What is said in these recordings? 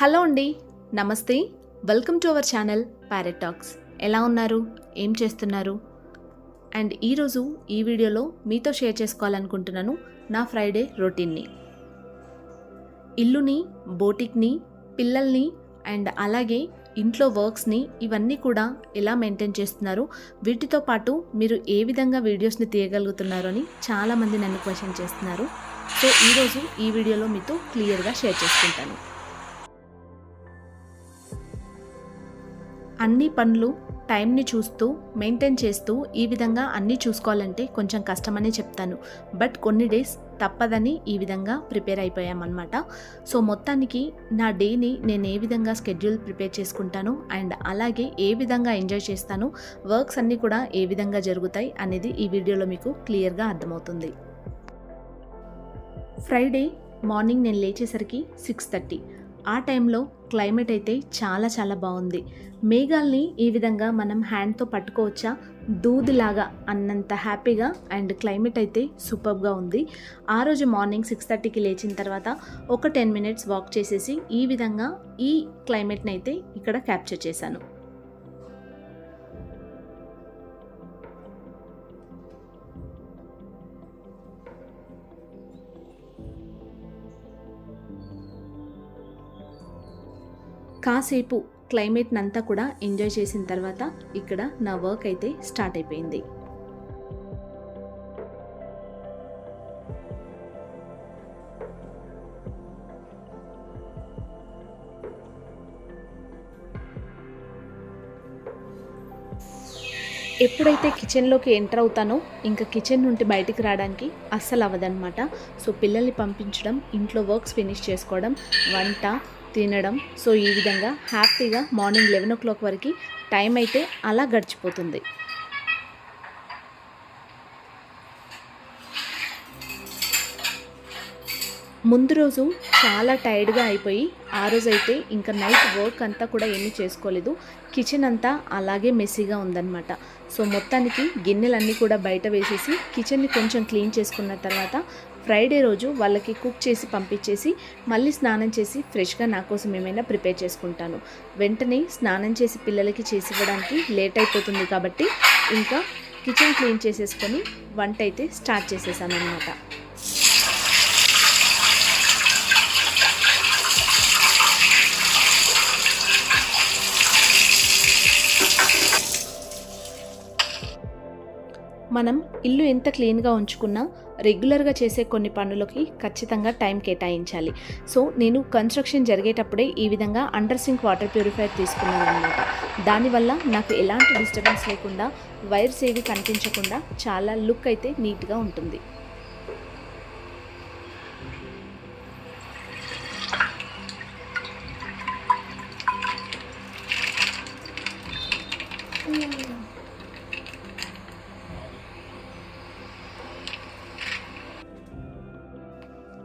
Hello అండి నమస్తే. Welcome to our channel parrot talks ఎలా ఉన్నారు? ఏం చేస్తున్నారు? అండ్ ఈరోజు ఈ వీడియోలో మీతో షేర్ చేసుకోవాలనుకుంటున్నాను నా ఫ్రైడే రొటీన్ని. ఇల్లుని బోటిక్ని పిల్లల్ని అండ్ అలాగే ఇంట్లో వర్క్స్ని ఇవన్నీ కూడా ఎలా మెయింటైన్ చేస్తున్నారు? వీటితో పాటు మీరు ఏ విధంగా వీడియోస్ని తీయగలుగుతున్నారు అని చాలామంది నన్ను క్వశ్చన్ చేస్తున్నారు. సో ఈరోజు ఈ వీడియోలో మీతో క్లియర్గా షేర్ చేసుకుంటాను. అన్ని పనులు టైంని చూస్తూ మెయింటైన్ చేస్తూ ఈ విధంగా అన్నీ చూసుకోవాలంటే కొంచెం కష్టమనే చెప్తాను. బట్ కొన్ని డేస్ తప్పదని ఈ విధంగా ప్రిపేర్ అయిపోయామన్నమాట. సో మొత్తానికి నా డేని నేను ఏ విధంగా స్కెడ్యూల్ ప్రిపేర్ చేసుకుంటాను అండ్ అలాగే ఏ విధంగా ఎంజాయ్ చేస్తాను వర్క్స్ అన్నీ కూడా ఏ విధంగా జరుగుతాయి అనేది ఈ వీడియోలో మీకు క్లియర్గా అర్థమవుతుంది. ఫ్రైడే మార్నింగ్ నేను లేచేసరికి సిక్స్ థర్టీ. ఆ టైంలో క్లైమేట్ అయితే చాలా చాలా బాగుంది. మేఘాల్ని ఈ విధంగా మనం హ్యాండ్తో పట్టుకోవచ్చా? దూదిలాగా అన్నంత హ్యాపీగా అండ్ క్లైమేట్ అయితే సూపర్గా ఉంది. ఆ రోజు మార్నింగ్ సిక్స్ థర్టీకి లేచిన తర్వాత ఒక టెన్ మినిట్స్ వాక్ చేసేసి ఈ విధంగా ఈ క్లైమేట్ని అయితే ఇక్కడ క్యాప్చర్ చేశాను. కాసేపు క్లైమేట్నంతా కూడా ఎంజాయ్ చేసిన తర్వాత ఇక్కడ నా వర్క్ అయితే స్టార్ట్ అయిపోయింది. ఎప్పుడైతే కిచెన్లోకి ఎంటర్ అవుతానో ఇంకా కిచెన్ నుండి బయటికి రావడానికి అస్సలు అవ్వదనమాట సో పిల్లల్ని పంపించడం ఇంట్లో వర్క్స్ ఫినిష్ చేసుకోవడం వంట తినడం. సో ఈ విధంగా హ్యాపీగా మార్నింగ్ లెవెన్ ఓ క్లాక్ వరకు టైం అయితే అలా గడిచిపోతుంది. ముందు రోజు చాలా టైర్డ్గా అయిపోయి ఆ రోజు అయితే ఇంకా నైట్ వర్క్ అంతా కూడా ఏమీ చేసుకోలేదు. కిచెన్ అంతా అలాగే మెస్సీగా ఉందన్నమాట. సో మొత్తానికి గిన్నెలన్నీ కూడా బయట వేసేసి కిచెన్ని కొంచెం క్లీన్ చేసుకున్న తర్వాత ఫ్రైడే రోజు వాళ్ళకి కుక్ చేసి పంపించేసి మళ్ళీ స్నానం చేసి ఫ్రెష్గా నా కోసం ఏమైనా ప్రిపేర్ చేసుకుంటాను. వెంటనే స్నానం చేసి పిల్లలకి చేసి ఇవ్వడానికి లేట్ అయిపోతుంది కాబట్టి ఇంకా కిచెన్ క్లీన్ చేసేసుకొని వంట అయితే స్టార్ట్ చేసేసాను అనమాట మనం ఇల్లు ఎంత క్లీన్గా ఉంచుకున్నా రెగ్యులర్గా చేసే కొన్ని పనులకి ఖచ్చితంగా టైం కేటాయించాలి. సో నేను కన్స్ట్రక్షన్ జరిగేటప్పుడే ఈ విధంగా అండర్ సింక్ వాటర్ ప్యూరిఫైయర్ తీసుకున్నాను అనమాట దానివల్ల నాకు ఎలాంటి డిస్టర్బెన్స్ లేకుండా వైర్స్ ఏవి కనిపించకుండా చాలా లుక్ అయితే నీట్గా ఉంటుంది.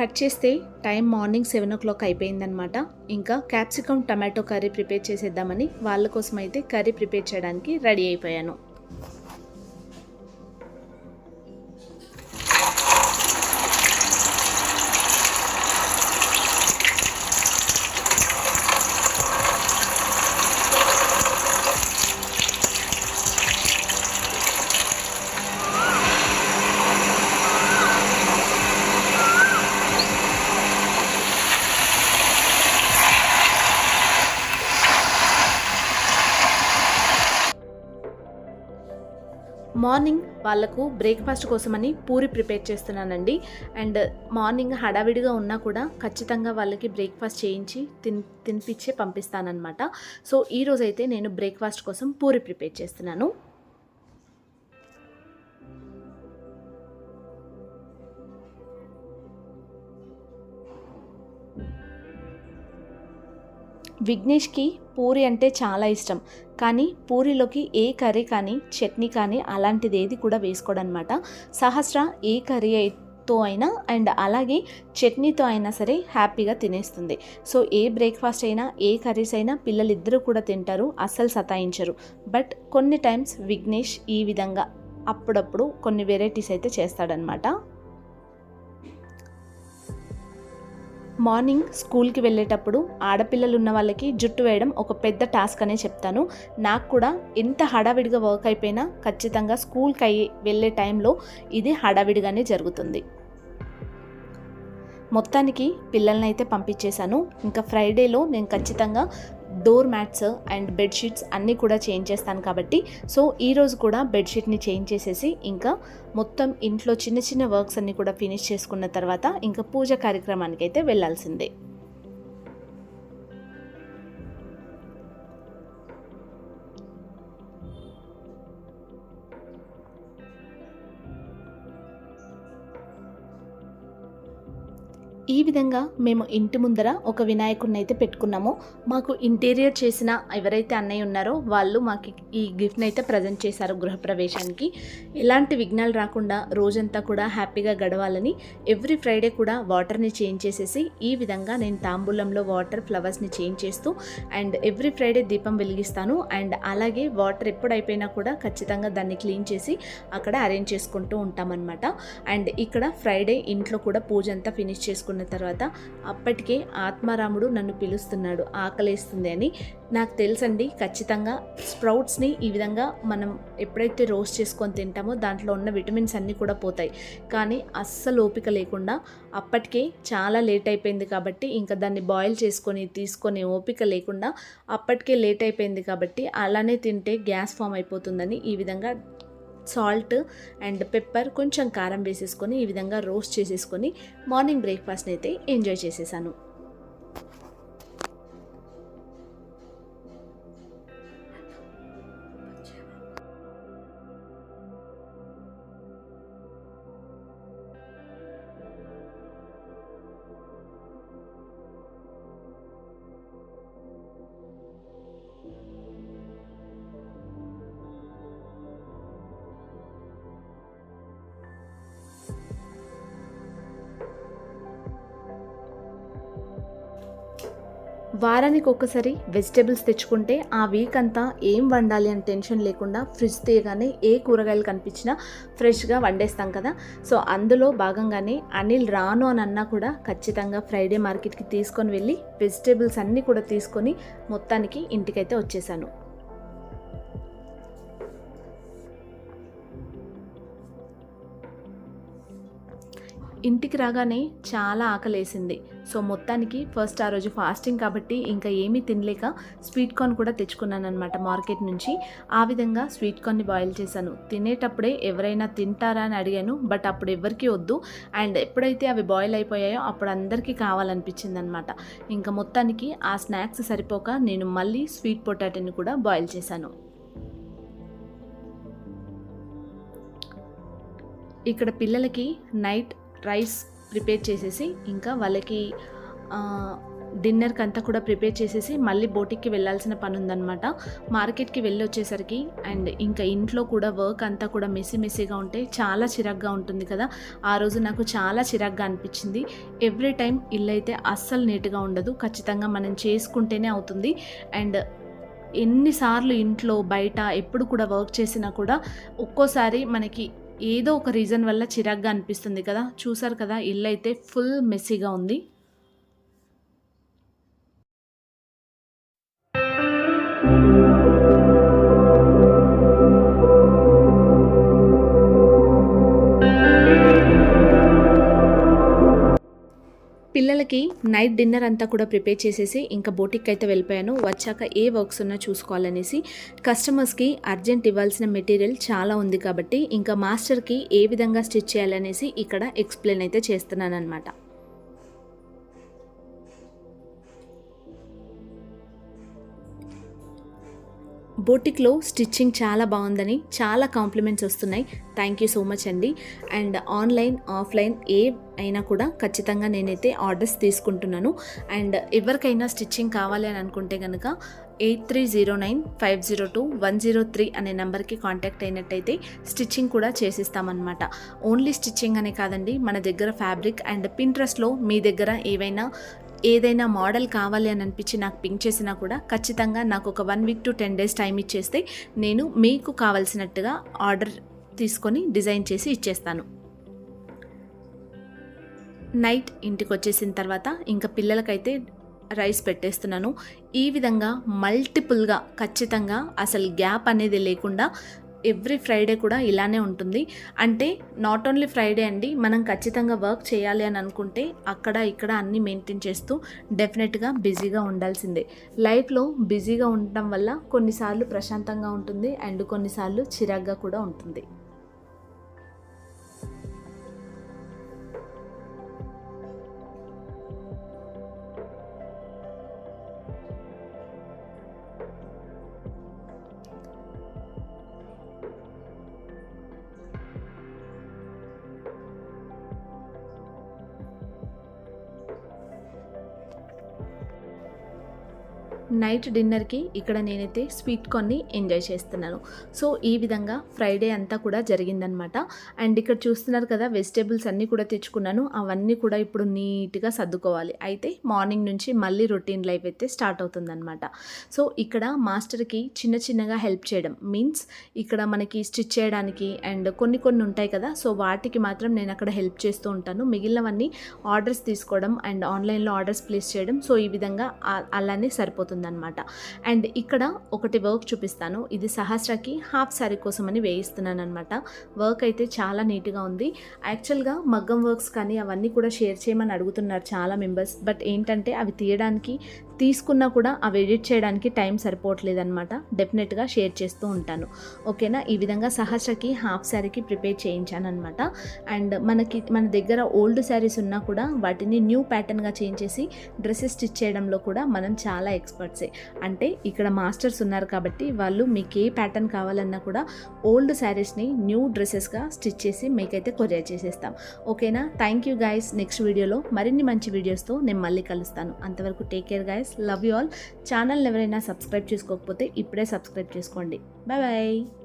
కట్ చేస్తే time morning seven o'clock అయిపోయిందనమాట ఇంకా క్యాప్సికమ్ టమాటో కర్రీ ప్రిపేర్ చేసేద్దామని వాళ్ళ కోసం అయితే కర్రీ ప్రిపేర్ చేయడానికి రెడీ అయిపోయాను. వాళ్ళకు బ్రేక్ఫాస్ట్ కోసమని పూరి ప్రిపేర్ చేస్తున్నానండి. అండ్ మార్నింగ్ హడావిడిగా ఉన్నా కూడా ఖచ్చితంగా వాళ్ళకి బ్రేక్ఫాస్ట్ చేయించి తిన్ తినిపించే పంపిస్తానన్నమాట. సో ఈరోజైతే నేను బ్రేక్ఫాస్ట్ కోసం పూరి ప్రిపేర్ చేస్తున్నాను. విఘ్నేష్కి పూరి అంటే చాలా ఇష్టం. కానీ పూరిలోకి ఏ కర్రీ కానీ చట్నీ కానీ అలాంటిది ఏది కూడా వేసుకోడనమాట. సహస్ర ఏ కర్రీ తో అయినా అండ్ అలాగే చట్నీతో అయినా సరే హ్యాపీగా తినేస్తుంది. సో ఏ బ్రేక్ఫాస్ట్ అయినా ఏ కర్రీస్ అయినా పిల్లలు ఇద్దరు కూడా తింటారు అస్సలు సతాయించరు. బట్ కొన్ని టైమ్స్ విఘ్నేష్ ఈ విధంగా అప్పుడప్పుడు కొన్ని వెరైటీస్ అయితే చేస్తాడనమాట. మార్నింగ్ స్కూల్కి వెళ్ళేటప్పుడు ఆడపిల్లలు ఉన్న వాళ్ళకి జుట్టు వేయడం ఒక పెద్ద టాస్క్ అనే చెప్తాను. నాకు కూడా ఎంత హడావిడిగా వర్క్ అయిపోయినా ఖచ్చితంగా స్కూల్కి అయ్యి వెళ్ళే టైంలో ఇది హడావిడిగానే జరుగుతుంది. మొత్తానికి పిల్లల్ని అయితే పంపించేశాను. ఇంకా ఫ్రైడేలో నేను ఖచ్చితంగా డోర్ మ్యాట్స్ అండ్ బెడ్షీట్స్ అన్నీ కూడా చేంజ్ చేస్తాను కాబట్టి సో ఈరోజు కూడా బెడ్షీట్ని చేంజ్ చేసేసి ఇంకా మొత్తం ఇంట్లో చిన్న చిన్న వర్క్స్ అన్నీ కూడా ఫినిష్ చేసుకున్న తర్వాత ఇంకా పూజ కార్యక్రమానికి అయితే వెళ్ళాల్సిందే. ఈ విధంగా మేము ఇంటి ముందర ఒక వినాయకుడిని అయితే పెట్టుకున్నాము. మాకు ఇంటీరియర్ చేసిన ఎవరైతే అన్నయ్య ఉన్నారో వాళ్ళు మాకు ఈ గిఫ్ట్ని అయితే ప్రజెంట్ చేశారు గృహప్రవేశానికి. ఎలాంటి విఘ్నాలు రాకుండా రోజంతా కూడా హ్యాపీగా గడవాలని ఎవ్రీ ఫ్రైడే కూడా వాటర్ని చేంజ్ చేసేసి ఈ విధంగా నేను తాంబూలంలో వాటర్ ఫ్లవర్స్ని చేంజ్ చేస్తూ అండ్ ఎవ్రీ ఫ్రైడే దీపం వెలిగిస్తాను. అండ్ అలాగే వాటర్ ఎప్పుడు అయిపోయినా కూడా ఖచ్చితంగా దాన్ని క్లీన్ చేసి అక్కడ అరేంజ్ చేసుకుంటూ ఉంటామన్నమాట. అండ్ ఇక్కడ ఫ్రైడే ఇంట్లో కూడా పూజ అంతా ఫినిష్ చేసుకున్న తర్వాత అప్పటికే ఆత్మారాముడు నన్ను పిలుస్తున్నాడు ఆకలేస్తుంది అని. నాకు తెలుసండి ఖచ్చితంగా స్ప్రౌట్స్ని ఈ విధంగా మనం ఎప్పుడైతే రోస్ట్ చేసుకొని తింటామో దాంట్లో ఉన్న విటమిన్స్ అన్నీ కూడా పోతాయి. కానీ అస్సలు ఓపిక లేకుండా అప్పటికే చాలా లేట్ అయిపోయింది కాబట్టి ఇంకా దాన్ని బాయిల్ చేసుకొని తీసుకొని ఓపిక లేకుండా అప్పటికే లేట్ అయిపోయింది కాబట్టి అలానే తింటే గ్యాస్ ఫామ్ అయిపోతుందని ఈ విధంగా సాల్ట్ అండ్ పెప్పర్ కొంచెం కారం వేసేసుకొని ఈ విధంగా రోస్ట్ చేసేసుకొని మార్నింగ్ బ్రేక్ఫాస్ట్ని అయితే ఎంజాయ్ చేసేసాను. వారానికి ఒక్కసారి వెజిటేబుల్స్ తెచ్చుకుంటే ఆ వీక్ అంతా ఏం వండాలి అని టెన్షన్ లేకుండా ఫ్రిడ్జ్ తీయగానే ఏ కూరగాయలు కనిపించినా ఫ్రెష్గా వండేస్తాం కదా. సో అందులో భాగంగానే అనిల్ రాను అని అన్నా కూడా ఖచ్చితంగా ఫ్రైడే మార్కెట్కి తీసుకొని వెళ్ళి వెజిటేబుల్స్ అన్నీ కూడా తీసుకొని మొత్తానికి ఇంటికైతే వచ్చేసాను. ఇంటికి రాగానే చాలా ఆకలేసింది. సో మొత్తానికి ఫస్ట్ ఆ రోజు ఫాస్టింగ్ కాబట్టి ఇంకా ఏమీ తినలేక స్వీట్ కార్న్ కూడా తెచ్చుకున్నాను అనమాట మార్కెట్ నుంచి. ఆ విధంగా స్వీట్ కార్న్ని బాయిల్ చేశాను. తినేటప్పుడే ఎవరైనా తింటారా అని అడిగాను బట్ అప్పుడు ఎవరికి వద్దు. అండ్ ఎప్పుడైతే అవి బాయిల్ అయిపోయాయో అప్పుడు అందరికీ కావాలనిపించింది అనమాట ఇంకా మొత్తానికి ఆ స్నాక్స్ సరిపోక నేను మళ్ళీ స్వీట్ పొటాటోని కూడా బాయిల్ చేశాను. ఇక్కడ పిల్లలకి నైట్ రైస్ ప్రిపేర్ చేసేసి ఇంకా వాళ్ళకి డిన్నర్కి అంతా కూడా ప్రిపేర్ చేసేసి మళ్ళీ బోటిక్కి వెళ్ళాల్సిన పని ఉందన్నమాట మార్కెట్కి వెళ్ళి వచ్చేసరికి అండ్ ఇంకా ఇంట్లో కూడా వర్క్ అంతా కూడా మెస్సి మెస్సీగా ఉంటే చాలా చిరాగ్గా ఉంటుంది కదా. ఆ రోజు నాకు చాలా చిరాగ్గా అనిపించింది. ఎవ్రీ టైం ఇల్లు అయితే అస్సలు నీట్గా ఉండదు. ఖచ్చితంగా మనం చేసుకుంటేనే అవుతుంది. అండ్ ఎన్నిసార్లు ఇంట్లో బయట ఎప్పుడు కూడా వర్క్ చేసినా కూడా ఒక్కోసారి మనకి ఏదో ఒక రీజన్ వల్ల చిరాగ్గా అనిపిస్తుంది కదా. చూసారు కదా ఇల్లు అయితే ఫుల్ మెస్సీగా ఉంది. పిల్లలకి నైట్ డిన్నర్ అంతా కూడా ప్రిపేర్ చేసేసి ఇంకా బోటిక్ అయితే వెళ్ళిపోయాను. వచ్చాక ఏ వర్క్స్ ఉన్నా చూసుకోవాలనేసి కస్టమర్స్కి అర్జెంట్ ఇవ్వాల్సిన మెటీరియల్ చాలా ఉంది కాబట్టి ఇంకా మాస్టర్కి ఏ విధంగా స్టిచ్ చేయాలనేసి ఇక్కడ ఎక్స్ప్లెయిన్ అయితే చేస్తున్నాను అనమాట బోటిక్లో స్టిచ్చింగ్ చాలా బాగుందని చాలా కాంప్లిమెంట్స్ వస్తున్నాయి. థ్యాంక్ యూ సో మచ్ అండి. అండ్ ఆన్లైన్ ఆఫ్లైన్ ఏ అయినా కూడా ఖచ్చితంగా నేనైతే ఆర్డర్స్ తీసుకుంటున్నాను. అండ్ ఎవరికైనా స్టిచ్చింగ్ కావాలి అని అనుకుంటే కనుక eight three zero nine five zero two one zero three అనే నెంబర్కి కాంటాక్ట్ అయినట్టయితే స్టిచ్చింగ్ కూడా చేసిస్తామన్నమాట. ఓన్లీ స్టిచ్చింగ్ అనే కాదండి మన దగ్గర ఫ్యాబ్రిక్ అండ్ పింట్రెస్ట్లో మీ దగ్గర ఏవైనా ఏదైనా మోడల్ కావాలి అని అనిపించి నాకు పింక్ చేసినా కూడా ఖచ్చితంగా నాకు ఒక one week to ten days time ఇచ్చేస్తే నేను మీకు కావలసినట్టుగా ఆర్డర్ తీసుకొని డిజైన్ చేసి ఇచ్చేస్తాను. నైట్ ఇంటికి వచ్చేసిన తర్వాత ఇంకా పిల్లలకైతే రైస్ పెట్టేస్తున్నాను. ఈ విధంగా మల్టిపుల్గా ఖచ్చితంగా అసలు గ్యాప్ అనేది లేకుండా ఎవ్రీ ఫ్రైడే కూడా ఇలానే ఉంటుంది. అంటే నాట్ ఓన్లీ ఫ్రైడే అండి మనం ఖచ్చితంగా వర్క్ చేయాలి అని అనుకుంటే అక్కడ ఇక్కడ అన్నీ మెయింటైన్ చేస్తూ డెఫినెట్గా బిజీగా ఉండాల్సిందే. లైఫ్లో బిజీగా ఉండటం వల్ల కొన్నిసార్లు ప్రశాంతంగా ఉంటుంది అండ్ కొన్నిసార్లు చిరాగ్గా కూడా ఉంటుంది. నైట్ డిన్నర్కి ఇక్కడ నేనైతే స్వీట్ కార్న్ని ఎంజాయ్ చేస్తున్నాను. సో ఈ విధంగా ఫ్రైడే అంతా కూడా జరిగిందనమాట అండ్ ఇక్కడ చూస్తున్నారు కదా వెజిటేబుల్స్ అన్నీ కూడా తెచ్చుకున్నాను. అవన్నీ కూడా ఇప్పుడు నీట్గా సర్దుకోవాలి. అయితే మార్నింగ్ నుంచి మళ్ళీ రొటీన్ లైఫ్ అయితే స్టార్ట్ అవుతుందనమాట సో ఇక్కడ మాస్టర్కి చిన్న చిన్నగా హెల్ప్ చేయడం మీన్స్ ఇక్కడ మనకి స్టిచ్ చేయడానికి అండ్ కొన్ని కొన్ని ఉంటాయి కదా సో వాటికి మాత్రం నేను అక్కడ హెల్ప్ చేస్తూ ఉంటాను. మిగిలినవన్నీ ఆర్డర్స్ తీసుకోవడం అండ్ ఆన్లైన్లో ఆర్డర్స్ ప్లేస్ చేయడం సో ఈ విధంగా అలానే సరిపోతుంది. ఉందన్నమాట. అండ్ ఇక్కడ ఒకటి వర్క్ చూపిస్తాను. ఇది సహస్రకి హాఫ్ శారీ కోసం అని వేయిస్తున్నాను అనమాట వర్క్ అయితే చాలా నీట్గా ఉంది. యాక్చువల్గా మగ్గం వర్క్స్ కానీ అవన్నీ కూడా షేర్ చేయమని అడుగుతున్నారు చాలా మెంబర్స్. బట్ ఏంటంటే అవి తీయడానికి తీసుకున్నా కూడా అవి ఎడిట్ చేయడానికి టైం సరిపోవట్లేదు అనమాట డెఫినెట్గా షేర్ చేస్తూ ఉంటాను. ఓకేనా ఈ విధంగా సహస్రకి హాఫ్ శారీకి ప్రిపేర్ చేయించాను అనమాట అండ్ మనకి మన దగ్గర ఓల్డ్ శారీస్ ఉన్నా కూడా వాటిని న్యూ ప్యాటర్న్గా చేంజ్ చేసి డ్రెస్సెస్ స్టిచ్ చేయడంలో కూడా మనం చాలా ఎక్స్పర్ట్సే అంటే ఇక్కడ మాస్టర్స్ ఉన్నారు కాబట్టి వాళ్ళు మీకు ఏ ప్యాటర్న్ కావాలన్నా కూడా ఓల్డ్ శారీస్ని న్యూ డ్రెస్సెస్గా స్టిచ్ చేసి మీకైతే కొరియర్ చేసేస్తాం. ఓకేనా థ్యాంక్ యూ గైస్ నెక్స్ట్ వీడియోలో మరిన్ని మంచి వీడియోస్తో నేను మళ్ళీ కలుస్తాను. అంతవరకు take care guys love you all. Channel ఎవరైనా సబ్స్క్రైబ్ చేసుకోకపోతే ఇప్పుడే సబ్స్క్రైబ్ చేసుకోండి. Bye bye.